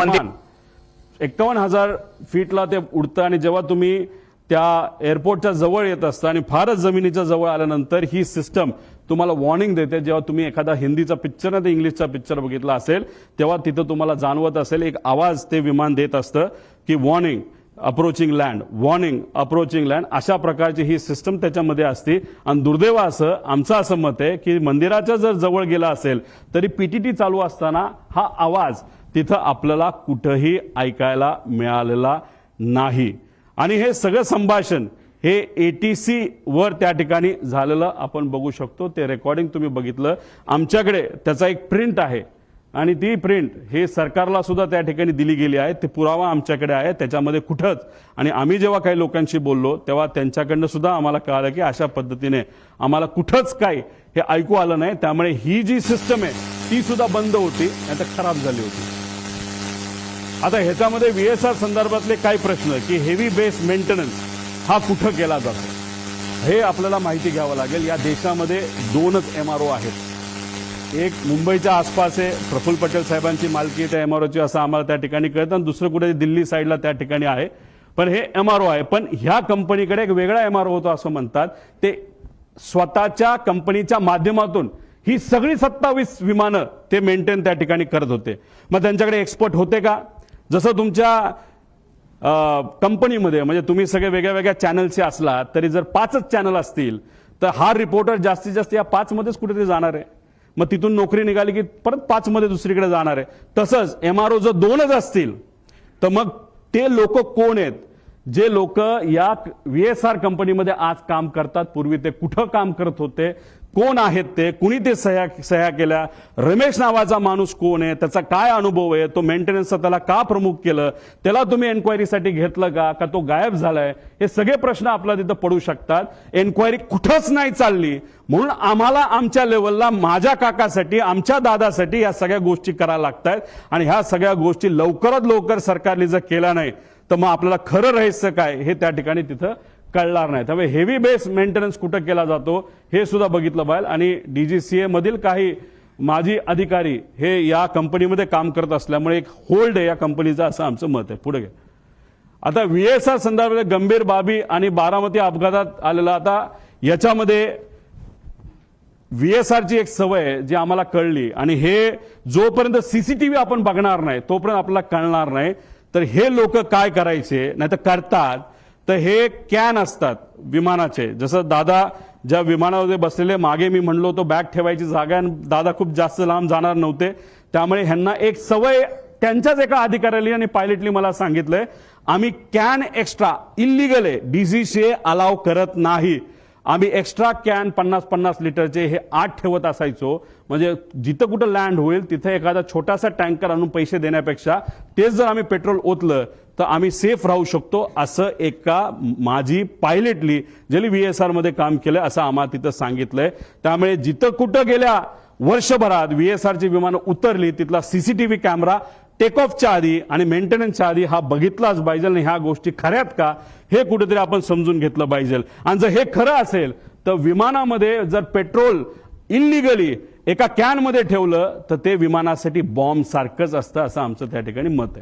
विमान एक्कावन्न हजार फीटला ते उडतं आणि जेव्हा तुम्ही त्या एअरपोर्टच्या जवळ येत असता आणि फारच जमिनीच्या जवळ आल्यानंतर ही सिस्टम तुम्हाला वॉर्निंग देते. जेव्हा तुम्ही एखादा हिंदीचा पिक्चर नाही तर इंग्लिशचा पिक्चर बघितला असेल तेव्हा तिथं तुम्हाला जाणवत असेल एक आवाज ते विमान देत असतं की warning approaching land warning approaching land अशा प्रकारची ही सिस्टम त्याच्यामध्ये असते. आणि दुर्दैव असं आमचं असं मत आहे की मंदिराच्या जर जवळ गेला असेल तरी पीटीटी चालू असताना हा आवाज तिथं आपल्याला कुठंही ऐकायला मिळालेला नाही. आणि हे सगळं संभाषण हे ए टी वर त्या ठिकाणी झालेलं आपण बघू शकतो. ते रेकॉर्डिंग तुम्ही बघितलं. आमच्याकडे त्याचा एक प्रिंट आहे. आणि ती प्रिंट हे सरकारला सुद्धा त्या ठिकाणी दिली गेली आहे. ते पुरावा आमच्याकडे आहे. त्याच्यामध्ये कुठंच. आणि आम्ही जेव्हा काही लोकांशी बोललो तेव्हा त्यांच्याकडनं सुद्धा आम्हाला कळालं की अशा पद्धतीने आम्हाला कुठंच काही हे ऐकू आलं नाही. त्यामुळे ही जी सिस्टम आहे ती सुद्धा बंद होती आता खराब झाली होती. आता ह्याच्यामध्ये व्ही एस आर संदर्भातले काय प्रश्न की हेवी बेस मेंटेनन्स हा कुठं केला जातो? हे आपल्याला माहिती घ्यावं लागेल. या देशामध्ये दोनच एम आर ओ आहेत. एक मुंबईच्या आसपास आहे प्रफुल्ल पटेल साहेबांची मालकी त्या एम आर ओची असं आम्हाला त्या ठिकाणी कळतं आणि दुसरं कुठे दिल्ली साईडला त्या ठिकाणी आहे. पण हे एम आर ओ आहे. पण ह्या कंपनीकडे एक वेगळा एम आर ओ होतो असं म्हणतात. ते स्वतःच्या कंपनीच्या माध्यमातून ही सगळी सत्तावीस विमानं ते मेंटेन त्या ठिकाणी करत होते. मग त्यांच्याकडे एक्सपर्ट होते का? जसं तुमच्या कंपनीमध्ये म्हणजे तुम्ही सगळे वेगळ्या वेगळ्या चॅनलचे असला तरी जर पाचच चॅनल असतील तर हा रिपोर्टर जास्तीत जास्त या पाचमध्येच कुठेतरी जाणार आहे. मग तिथून नोकरी निघाली की परत पाचमध्ये दुसरीकडे जाणार आहे. तसंच एम आर ओ जर दोनच असतील तर मग ते लोक कोण आहेत? जे लोक या व्ही एस आर कंपनीमध्ये आज काम करतात पूर्वी ते कुठं काम करत होते? कोण आहेत ते? कुणी ते सह्या सह्या केल्या? रमेश नावाचा माणूस कोण आहे? त्याचा काय अनुभव आहे? तो मेंटेनन्सचा त्याला का प्रमुख केलं? त्याला तुम्ही एन्क्वायरीसाठी घेतलं का? का तो गायब झालाय? हे सगळे प्रश्न आपल्याला तिथं पडू शकतात. एन्क्वायरी कुठंच नाही चालली. म्हणून आम्हाला आमच्या लेवलला माझ्या काकासाठी आमच्या दादासाठी या सगळ्या गोष्टी करायला लागतात आणि ह्या सगळ्या गोष्टी लवकरात लवकर सरकारने जर केल्या नाही तर मग आपल्याला खरं रहस्य काय? हे त्या ठिकाणी तिथं कळणार नाही त्यामुळे हेवी बेस मेंटेनन्स कुठं केला जातो हे सुद्धा बघितलं पाहिजे आणि डीजीसीए मधील काही माजी अधिकारी हे या कंपनीमध्ये काम करत असल्यामुळे एक होल्ड आहे या कंपनीचं असं आमचं मत आहे. पुढे घ्या. आता व्ही एस आर संदर्भात गंभीर बाबी आणि बारामती अपघातात आलेला आता याच्यामध्ये व्ही एस आरची एक सवय आहे जी आम्हाला कळली. आणि हे जोपर्यंत सीसीटीव्ही आपण बघणार नाही तोपर्यंत आपल्याला कळणार नाही. तर हे लोक काय करायचे? नाही तर करतात. तर हे कॅन असतात विमानाचे. जसं दादा ज्या विमानामध्ये बसलेले मागे मी म्हणलो तो बॅग ठेवायची जागा आणि दादा खूप जास्त लांब जाणार नव्हते. त्यामुळे ह्यांना एक सवय त्यांच्याच एका अधिकाऱ्याने आणि पायलटली मला सांगितलंय आम्ही कॅन एक्स्ट्रा इलिगल आहे डीसीसीए अलाव करत नाही. आम्ही एक्स्ट्रा कॅन पन्नास पन्नास लिटरचे हे आठ ठेवत असायचो. म्हणजे जिथं कुठं लँड होईल तिथं एखादा छोटासा टँकर आणून पैसे देण्यापेक्षा तेच जर आम्ही पेट्रोल ओतलं तर आम्ही सेफ राहू शकतो असं एका माझी पायलटली ज्यांनी व्ही एस आरमध्ये काम केलं असं आम्हाला तिथं सांगितलंय. त्यामुळे जिथं कुठं गेल्या वर्षभरात व्ही एस आरची विमानं उतरली तिथला सीसीटीव्ही कॅमेरा टेक ऑफच्या आधी आणि मेंटेनन्सच्या आधी हा बघितलाच पाहिजे आणि ह्या गोष्टी खऱ्यात का? हे कुठेतरी आपण समजून घेतलं पाहिजे. आणि जर हे खरं असेल तर विमानामध्ये जर पेट्रोल इनलिगली एका कॅनमध्ये ठेवलं तर ते विमानासाठी बॉम्ब सारखंच असतं असं आमचं त्या ठिकाणी मत आहे.